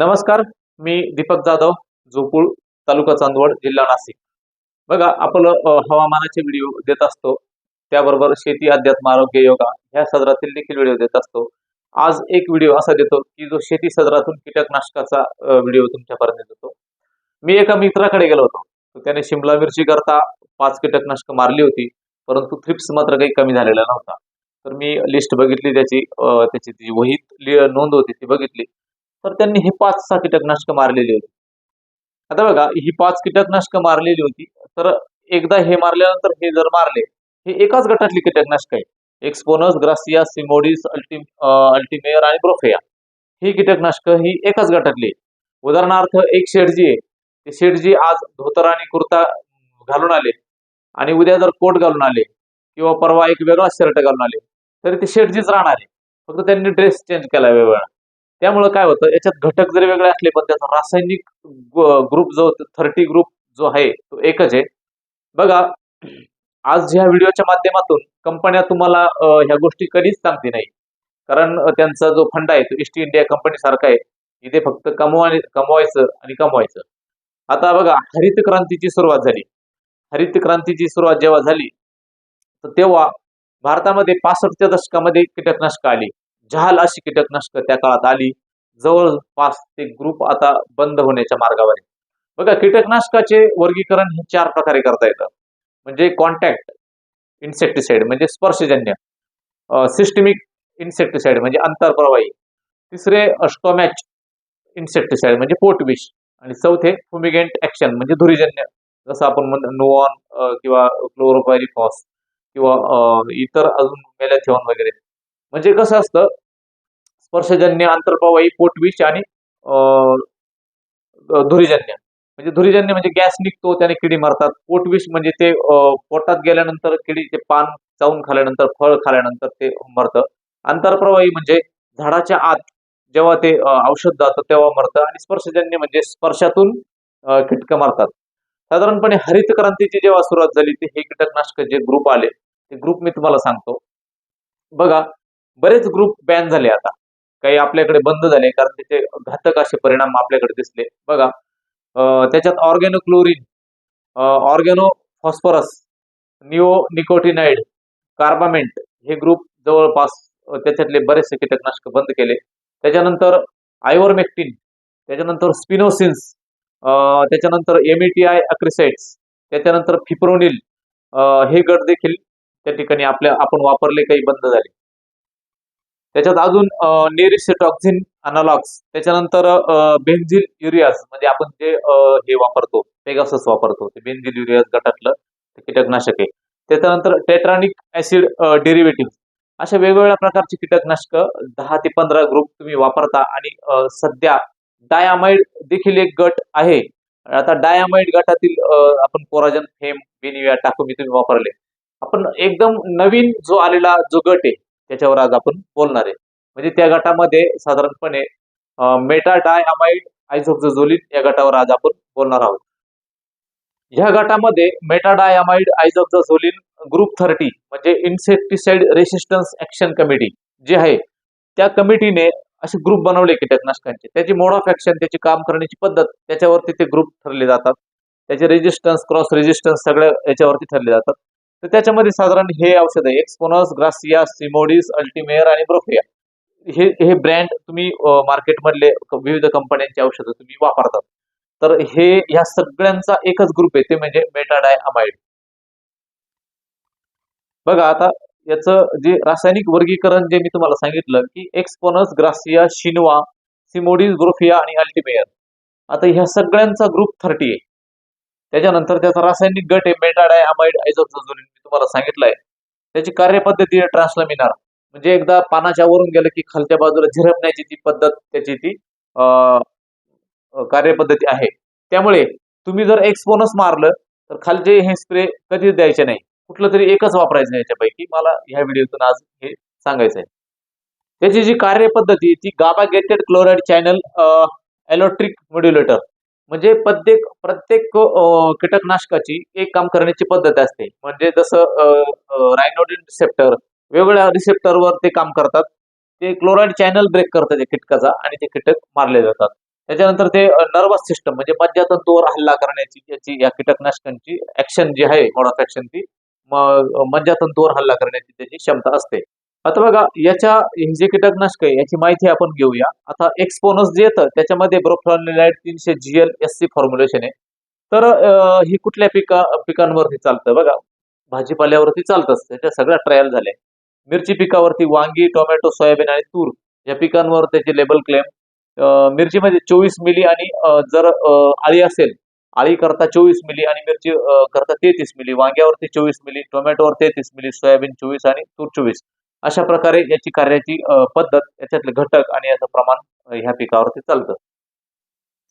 नमस्कार मी दीपक जाधव जोपूळ तालुका चांदवड जिल्हा नाशिक. बघा आपलं हवामानाचे व्हिडिओ देत असतो त्याबरोबर शेती अध्यात्म आरोग्य योगा ह्या सदरातील देखील व्हिडिओ देत असतो. आज एक व्हिडिओ असा देतो की जो शेती सदरातून कीटकनाशकाचा व्हिडिओ तुमच्यापर्यंत देतो. मी एका मित्राकडे गेलो होतो. त्याने शिमला मिरची करता पाच कीटकनाशक मारली होती परंतु थ्रिप्स मात्र काही कमी झालेला नव्हता. तर मी लिस्ट बघितली त्याची त्याची जी वहीत लि- नोंद होती ती बघितली. तर त्यांनी हे पाच सहा कीटकनाशकं मारलेली होती. आता बघा ही पाच कीटकनाशकं मारलेली होती तर एकदा हे मारल्यानंतर हे जर मारले हे एकाच गटातली कीटकनाशक आहे एक्सपोनस ग्रासिया सिमोडिस अल्टिम अल्टिमेअर आणि ब्रोफेया ही कीटकनाशकं ही एकाच गटातली आहे. उदाहरणार्थ एक शेठजी आहे. ते शेठजी आज धोतर आणि कुर्ता घालून आले आणि उद्या जर कोट घालून आले किंवा परवा एक वेगळा शर्ट घालून आले तरी ते शेठजीच राहणार आहे. फक्त त्यांनी ड्रेस चेंज केला वेगळा त्यामुळे काय होतं याच्यात घटक जरी वेगळे असले पण त्याचा रासायनिक ग्रुप जो थर्टी ग्रुप जो आहे तो एकच आहे. बघा आज ह्या व्हिडिओच्या माध्यमातून कंपन्या तुम्हाला ह्या गोष्टी कधीच सांगते नाही. कारण त्यांचा जो फंड आहे तो ईस्ट इंडिया कंपनी सारखा आहे. इथे फक्त कमवा कमवायचं आणि कमवायचं. आता बघा हरित क्रांतीची सुरुवात झाली. हरित क्रांतीची सुरुवात जेव्हा झाली तर तेव्हा भारतामध्ये पासष्टच्या दशकामध्ये कीटकनाशक आली. जहाल अशी कीटकनाशक त्या काळात आली. जवळपास ते ग्रुप आता बंद होण्याच्या मार्गावर आहे. बघा कीटकनाशकाचे वर्गीकरण हे चार प्रकारे करता येतं. म्हणजे कॉन्टॅक्ट इन्सेक्टिसाइड म्हणजे स्पर्शजन्य. सिस्टमिक इन्सेक्टिसाइड म्हणजे अंतरप्रवाही. तिसरे स्टोमॅच इन्सेक्टिसाइड म्हणजे पोटविष. आणि चौथे फुमिगेंट ऍक्शन म्हणजे धुरीजन्य. जसं आपण म्हण नोऑन किंवा क्लोरोपायरिफॉस किंवा इतर अजून मेलॅथिऑन वगैरे. म्हणजे कसं असतं स्पर्शजन्य आंतरप्रवाही पोटविष आणि धुरीजन्य. म्हणजे धुरीजन्य म्हणजे गॅस निघतो त्याने किडी मारतात. पोटविष म्हणजे ते पोटात गेल्यानंतर किडीचे पान चावून खाल्यानंतर फळ खाल्यानंतर ते मरतं. आंतरप्रवाही म्हणजे झाडाच्या आत जेव्हा ते औषध जातं तेव्हा मरतं. आणि स्पर्शजन्य म्हणजे स्पर्शातून अं, कीटकं मारतात. साधारणपणे हरित क्रांतीची जेव्हा सुरुवात झाली ते हे कीटकनाशक जे ग्रुप आले ते ग्रुप मी तुम्हाला सांगतो. बघा बरेच ग्रुप बॅन झाले आता. काही आपल्याकडे बंद झाले कारण त्याचे घातक असे परिणाम आपल्याकडे दिसले. बघा त्याच्यात organo chlorine organo phosphorus neonicotinoid carbamate हे ग्रुप जवळपास त्याच्यातले बरेचसे कीटकनाशक बंद केले. त्याच्यानंतर आयवरमेक्टिन त्याच्यानंतर स्पिनोसिन्स त्याच्यानंतर एमईटीआय अक्रिसाइड्स त्याच्यानंतर फिप्रोनिल हे गट देखील त्या ठिकाणी आपल्या आपण वापरले काही बंद झाले. त्याच्यात अजून नेरिस्टॉक्झिन अनालॉग्स त्याच्यानंतर बेन्झिल युरियाज म्हणजे आपण जे हे वापरतो पेगासस वापरतो ते बेन्झिल युरियाज गटातलं ते कीटकनाशक आहे. त्याच्यानंतर टेट्रॉनिक ऍसिड डेरिव्हेटिव्ह अशा वेगवेगळ्या प्रकारची कीटकनाशकं दहा ते पंधरा ग्रुप तुम्ही वापरता आणि सध्या डायामाइड देखील एक गट आहे. आता डायामाइड गटातील आपण कोराजन फेम बेनिविया टाकून तुम्ही वापरले. आपण एकदम नवीन जो आलेला जो गट आहे त्याच्यावर आज आपण बोलणार आहे. म्हणजे त्या गटामध्ये साधारणपणे मेटा डाय अमाइड आयझोक्झोलिन या गटावर आज आपण बोलणार आहोत. ह्या गटामध्ये meta diamide isoxazoline group thirty म्हणजे इन्सेक्टिसाइड रेसिस्टन्स ऍक्शन कमिटी जे आहे त्या कमिटीने असे ग्रुप बनवले कीटकनाशकांचे त्याची मोड ऑफ ऍक्शन त्याची काम करण्याची पद्धत त्याच्यावरती ते ग्रुप ठरले जातात. त्याचे रेजिस्टन्स क्रॉस रेजिस्टन्स सगळ्या याच्यावरती ठरले जातात. तर त्याच्यामध्ये साधारण हे औषध आहे. एक्सपोनस ग्रासिया सिमोडिस अल्टिमेअर आणि ब्रोफिया हे हे ब्रँड तुम्ही मार्केटमधले विविध कंपन्यांची औषधं तुम्ही वापरतात तर हे ह्या सगळ्यांचा एकच ग्रुप आहे. ते म्हणजे मेटाडाय अमाइड बघा आता याचं जे रासायनिक वर्गीकरण जे मी तुम्हाला सांगितलं की एक्सपोनस ग्रासिया शिनवा सिमोडिस ग्रोफिया आणि अल्टिमेअर आता ह्या सगळ्यांचा ग्रुप थर्टी आहे. त्याच्यानंतर त्याचा रासायनिक गट आहे मेटाडाय अमाइड आयझोक्झोलिन मी तुम्हाला सांगितलंय. त्याची कार्यपद्धती आहे ट्रान्सलमिनार म्हणजे एकदा पानाच्या वरून गेलं की खालच्या बाजूला झिरपण्याची ती पद्धत त्याची ती कार्यपद्धती आहे. त्यामुळे तुम्ही जर एक्सपोनस मारलं तर खालचे हे स्प्रे कधीच द्यायचे नाही. कुठलं तरी एकच वापरायचं याच्यापैकी. मला ह्या व्हिडिओतून आज हे सांगायचं आहे त्याची जी कार्यपद्धती ती GABA gated chloride channel electric modulator म्हणजे प्रत्येक प्रत्येक कीटकनाशकाची एक काम करण्याची पद्धत असते. म्हणजे जसं रायनोडिन रिसेप्टर वेगवेगळ्या रिसेप्टरवर ते काम करतात. ते क्लोराईड चॅनल ब्रेक करतात त्या कीटकाचा आणि ते कीटक मारले जातात. त्याच्यानंतर ते नर्वस सिस्टम म्हणजे मज्जातंतूवर हल्ला करण्याची याची या कीटकनाशकांची ऍक्शन जी आहे मोड ऑफ ऍक्शन ती म- मज्जातंतूवर हल्ला करण्याची त्याची क्षमता असते. आता बघा याच्या हे जे कीटकनाशक आहे याची माहिती आपण घेऊया. आता एक्सपोनस जे येतं त्याच्यामध्ये ब्रोफ्लॉनिलाइड तीनशे G L S C formulation आहे. तर ही कुठल्या पिका पिकांवरती चालतं बघा? भाजीपाल्यावरती चालतंच त्याच्या सगळ्या ट्रायल झाल्या. मिरची पिकावरती वांगी टोमॅटो सोयाबीन आणि तूर या पिकांवर त्याचे लेबल क्लेम मिरचीमध्ये चोवीस मिली आणि जर आळी असेल आळी करता चोवीस मिली आणि मिरची करता तेहतीस मिली वांग्यावरती चोवीस मिली टोमॅटोवर तेहतीस मिली सोयाबीन चोवीस आणि तूर चोवीस. अशा प्रकारे याची कार्याची पद्धत याच्यातले घटक आणि याचं प्रमाण ह्या पिकावरती चालतं.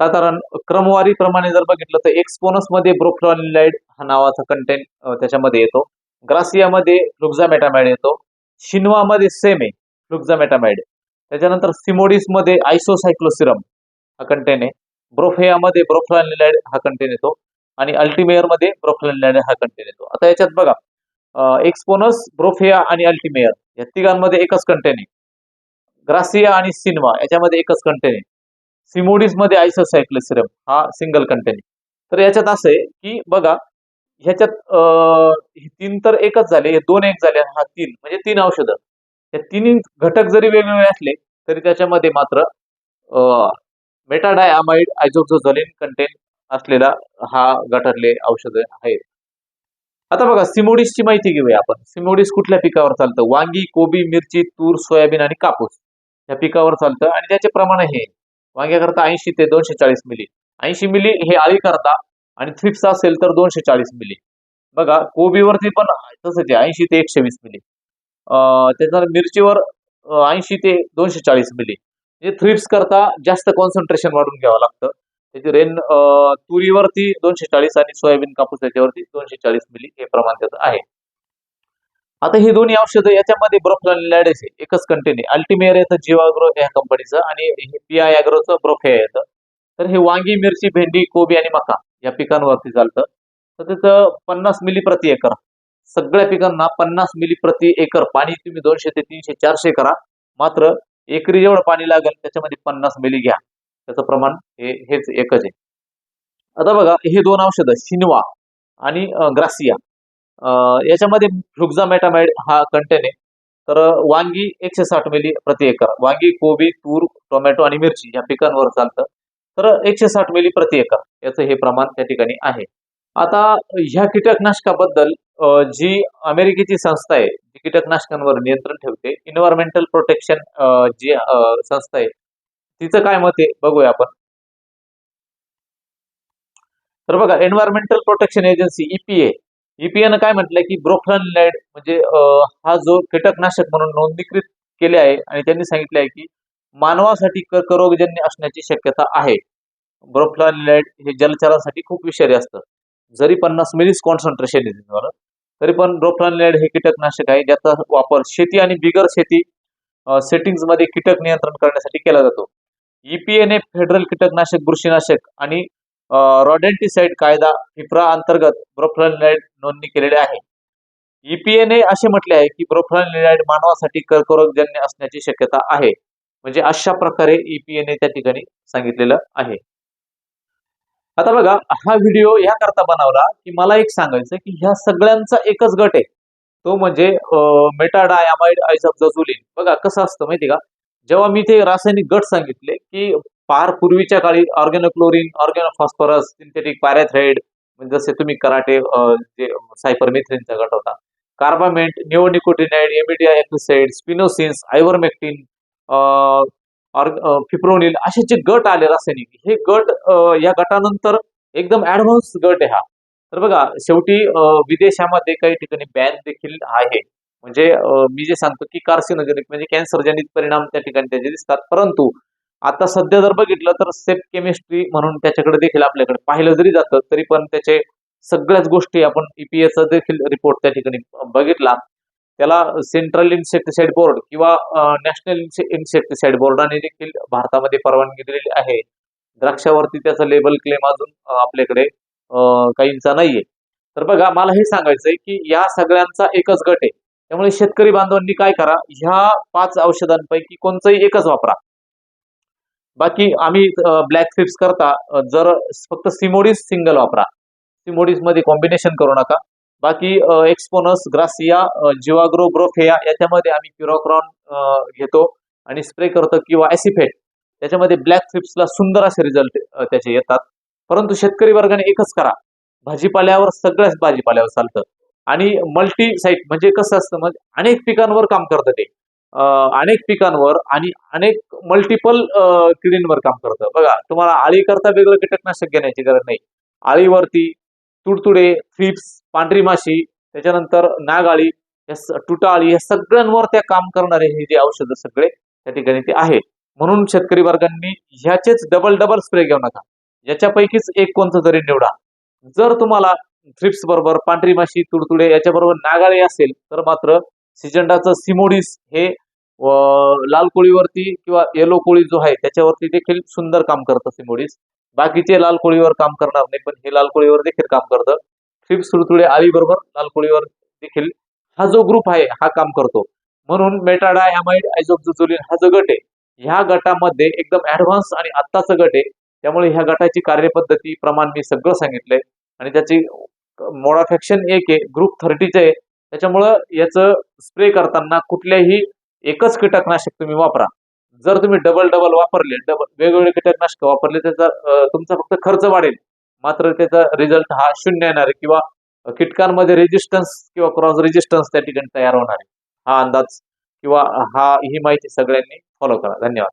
साधारण क्रमवारी प्रमाणे जर बघितलं तर एक्सपोनसमध्ये ब्रोफ्लॉनिलाइड हा नावाचा कंटेंट त्याच्यामध्ये येतो. ग्रासियामध्ये फ्लुक्झामेटामाइड येतो. शिनवामध्ये सेम फ्लुक्झामेटामाइड. त्याच्यानंतर सिमोडिसमध्ये आयसोसायक्लोसिरम हा कंटेन आहे. ब्रोफेयामध्ये ब्रोफ्लॉनिलाइड हा कंटेन येतो. आणि अल्टिमेअरमध्ये ब्रोफ्लॉनिलाइड हा कंटेन येतो. आता याच्यात बघा एक्सपोनस ब्रोफिया आणि अल्टिमेयर या तिघांमध्ये एकच कंटेन आहे. ग्रासिया आणि सिनवा याच्यामध्ये एकच कंटेन आहे. सिमोडिसमध्ये आयसोसायक्लोसिरम हा सिंगल कंटेन आहे. तर याच्यात असं आहे की बघा ह्याच्यात हे तीन तर एकच झाले हे दोन एक झाले हा तीन म्हणजे तीन औषधं. हे तिन्ही घटक जरी वेगवेगळे असले तरी त्याच्यामध्ये मात्र मेटाडायमाइड आयझोक्झोझोलिन कंटेन असलेला हा गटातले औषधं आहेत. आता बघा सिमोडिसची माहिती घेऊया आपण. सिमोडिस कुठल्या पिकावर चालतं? वांगी कोबी मिरची तूर सोयाबीन आणि कापूस या पिकावर चालतं. आणि त्याचे प्रमाण हे वांग्याकरता ऐंशी ते दोनशे चाळीस मिली. ऐंशी मिली हे आळी करता आणि थ्रिप्स असेल तर दोनशे चाळीस मिली. बघा कोबीवरती पण तसंच आहे ऐंशी ते एकशे वीस मिली. त्याच्यानंतर मिरचीवर ऐंशी ते दोनशे चाळीस मिली. म्हणजे थ्रिप्स करता जास्त कॉन्सन्ट्रेशन वाढून घ्यावं लागतं. त्याची रेन तुरीवरती दोनशे चाळीस आणि सोयाबीन कापूस याच्यावरती दोनशे चाळीस मिली हे प्रमाण त्याचं आहे. आता ही दोन्ही औषधं याच्यामध्ये ब्रोफ्लॉनिलाइड आहे एकच कंटेन आहे अल्टिमेअर येतं जीवाग्रो या कंपनीचं आणि हे पी आय अॅग्रोचं ब्रोफे येतं तर हे वांगी मिरची भेंडी कोबी आणि मका या पिकांवरती चालतं. तर त्याचं पन्नास मिली प्रति एकर. सगळ्या पिकांना पन्नास मिली प्रति एकर पाणी तुम्ही दोनशे ते तीनशे चारशे करा. मात्र एकरी जेवढं पाणी लागेल त्याच्यामध्ये पन्नास मिली घ्या. त्याचं प्रमाण हे हेच एकच आहे. आता बघा हे दोन औषधं शिनवा आणि ग्रासिया याच्यामध्ये फ्लुक्झामेटामाइड हा कंटेन आहे. तर वांगी एकशे साठ मिली प्रति एकर. वांगी कोबी तूर टोमॅटो आणि मिरची या पिकांवर चालतं. तर एकशे साठ मिली प्रति एकर याचं हे प्रमाण त्या ठिकाणी आहे. आता ह्या कीटकनाशकाबद्दल जी अमेरिकेची संस्था आहे जी कीटकनाशकांवर नियंत्रण ठेवते इन्व्हायरमेंटल प्रोटेक्शन जी संस्था आहे तिचं काय मत आहे? बघूया आपण. तर बघा एन्व्हायरमेंटल प्रोटेक्शन एजन्सी ईपीए ईपीएनं काय म्हटलंय की ब्रोफ्लॉनिलाइड म्हणजे हा जो कीटकनाशक म्हणून नोंदणीकृत केले आहे आणि त्यांनी सांगितले आहे की मानवासाठी कर्करोगजन्य असण्याची शक्यता आहे. ब्रोफ्लॉनिलाइड हे जलचरांसाठी खूप विषारी असतं. जरी पन्नास मिलीच कॉन्सन्ट्रेशन आहे तरी पण ब्रोफ्लॉनिलाइड हे कीटकनाशक आहे ज्याचा वापर शेती आणि बिगर शेती सेटिंग्समध्ये कीटक नियंत्रण करण्यासाठी केला जातो. ईपीएने फेडरल कीटकनाशक बुरशीनाशक आणि रॉडेंटिसाइड कायदा फिफ्रा अंतर्गत ब्रोफ्लॉनिलाइड नोंदणी केलेली आहे. ईपीएने असे म्हटले आहे की ब्रोफ्लॉनिलाइड मानवासाठी कर्करोगजन्य असण्याची शक्यता आहे. म्हणजे अशा प्रकारे ईपीएने त्या ठिकाणी सांगितलेलं आहे. आता बघा हा व्हिडिओ या करता बनवला की मला एक सांगायचं की ह्या सगळ्यांचा एकच गट आहे. तो म्हणजे मेटाडायमाइड आयझोक्झोझुलिन बघा कसं असतं माहिती का? जेव्हा मी ते रासायनिक गट सांगितले की फार पूर्वीच्या काळी ऑर्गॅनोक्लोरिन ऑर्गॅनोफॉस्फरस सिंथेटिक पॅरेथ्राइड म्हणजे जसे तुम्ही कराटे अं, जे सायपरमेथ्रिनचा गट होता कार्बामेंट निओनिकोटिनाइड एमिडिया एक्लिसाइड स्पिनोसिन्स आयव्हरमेक्टिन फिप्रोनिल असे जे गट आले रासायनिक हे गट या गटानंतर एकदम ऍडव्हान्स गट आहे हा. तर बघा शेवटी विदेशामध्ये काही ठिकाणी बॅन देखील आहे. म्हणजे मी जे सांगतो की कार्सिनोजेनिक म्हणजे कॅन्सरजनित परिणाम त्या ठिकाणी त्याचे दिसतात. परंतु आता सध्या जर बघितलं तर सेफ केमिस्ट्री म्हणून त्याच्याकडे देखील आपल्याकडे पाहिलं जरी जातं तरी पण त्याचे सगळ्याच गोष्टी आपण ईपीएचा देखील रिपोर्ट त्या ठिकाणी बघितला. त्याला सेंट्रल इन्सेक्टिसाइड बोर्ड किंवा नॅशनल इन्सेक्टिसाइड बोर्डाने देखील भारतामध्ये परवानगी दिलेली आहे. द्राक्षावरती त्याचा लेबल क्लेम अजून आपल्याकडे काहींचा नाहीये. तर बघा मला हे सांगायचंय की या सगळ्यांचा एकच गट आहे. त्यामुळे शेतकरी बांधवांनी काय करा ह्या पाच औषधांपैकी कोणतंही एकच वापरा. बाकी आम्ही ब्लॅक फिप्स करता जर फक्त सिमोडिस सिंगल वापरा. सिमोडिसमध्ये कॉम्बिनेशन करू नका. बाकी एक्सपोनस ग्रासिया जिवाग्रो ब्रोफेया याच्यामध्ये आम्ही क्युरोक्रॉन घेतो आणि स्प्रे करतो किंवा ऍसिफेट त्याच्यामध्ये ब्लॅक फिप्सला सुंदर असे रिझल्ट त्याचे येतात. परंतु शेतकरी वर्गाने एकच करा. भाजीपाल्यावर सगळ्याच भाजीपाल्यावर चालतं. आणि मल्टी साईट म्हणजे कसं असतं म्हणजे अनेक पिकांवर काम करतं ते. अनेक पिकांवर आणि अनेक मल्टिपल किडींवर काम करतं. बघा तुम्हाला आळी करता वेगळं कीटकनाशक घेण्याची गरज नाही. आळीवरती तुडतुडे थ्रिप्स पांढरी माशी त्याच्यानंतर नागाळी या तुटा तुटाळी या सगळ्यांवर त्या काम करणारे हे जे औषधं सगळे त्या ठिकाणी ते आहे म्हणून शेतकरी वर्गांनी ह्याचेच डबल डबल स्प्रे घेऊ नका. याच्यापैकीच एक कोणतं तरी निवडा. जर तुम्हाला थ्रिप्स बरोबर पांढरी माशी तुडतुडे याच्याबरोबर नागाळी असेल तर मात्र सिजंडाचं सिमोडिस हे लाल कोळीवरती किंवा येलो कोळी जो आहे त्याच्यावरती देखील सुंदर काम करतं सिमोडिस. बाकीचे लाल कोळीवर काम करणार नाही पण हे लाल कोळीवर देखील काम करतं. थ्रिप्स तुडतुडे आळी बरोबर लाल कोळीवर देखील हा जो ग्रुप आहे हा काम करतो. म्हणून मेटाडा ॲमाइड आयझोक्झोलिन हा जो गट आहे ह्या गटामध्ये एकदम ऍडव्हान्स आणि आत्ताचं गट आहे. त्यामुळे ह्या गटाची कार्यपद्धती प्रमाण मी सगळं सांगितलंय. आणि त्याची मोडा फॅक्शन एक आहे ग्रुप थर्टीचं आहे. त्याच्यामुळं याचं स्प्रे करताना कुठल्याही एकच कीटकनाशक तुम्ही वापरा. जर तुम्ही डबल डबल वापरले डबल वेगवेगळे कीटकनाशक वापरले त्याचा तुमचा फक्त खर्च वाढेल. मात्र त्याचा रिझल्ट हा शून्य येणार आहे किंवा कीटकांमध्ये रेजिस्टन्स किंवा क्रॉस रेजिस्टन्स त्या ठिकाणी तयार होणार आहे. हा अंदाज किंवा हा ही माहिती सगळ्यांनी फॉलो करा. धन्यवाद.